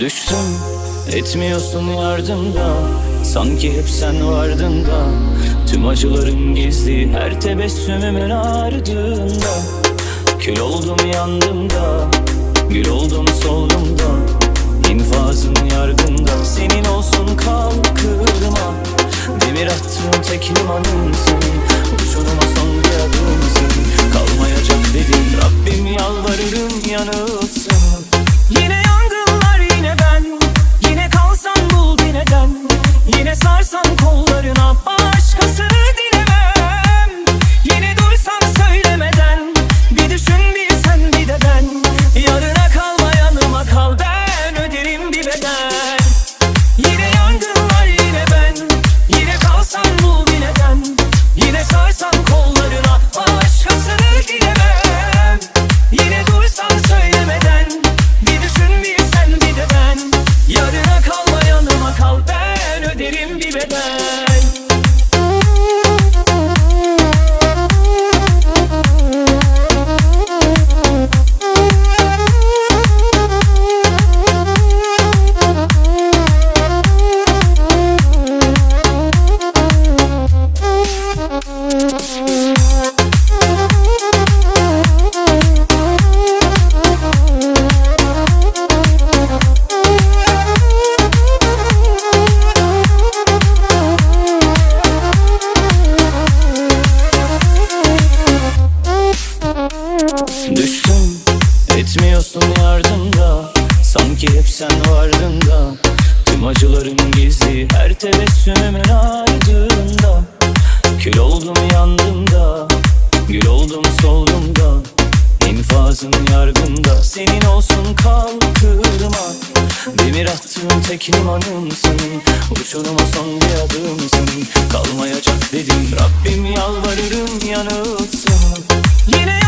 Düştüm etmiyorsun yardımda Sanki hep sen vardın da. Tüm acılarım gizli her tebessümümün ardında. Kül oldum yandım da Gül oldum soldum da. İnfazın yargında Senin olsun kalkırma Demir attığım tek limanımsın Uçuruma son bir adımsın Kalmayacak dedim Rabbim yalvarırım yanılsın yardımda Sanki hep sen vardın da. Tüm acılarım gizli her tebessümümün ardında. Kül oldum yandım da Gül oldum soldum da. İnfazın yargında Senin olsun kalkırma. Demir attığım tek limanımsın Uçuruma son bir adımsın. Kalmayacak dedim Rabbim yalvarırım yanılsın. Yine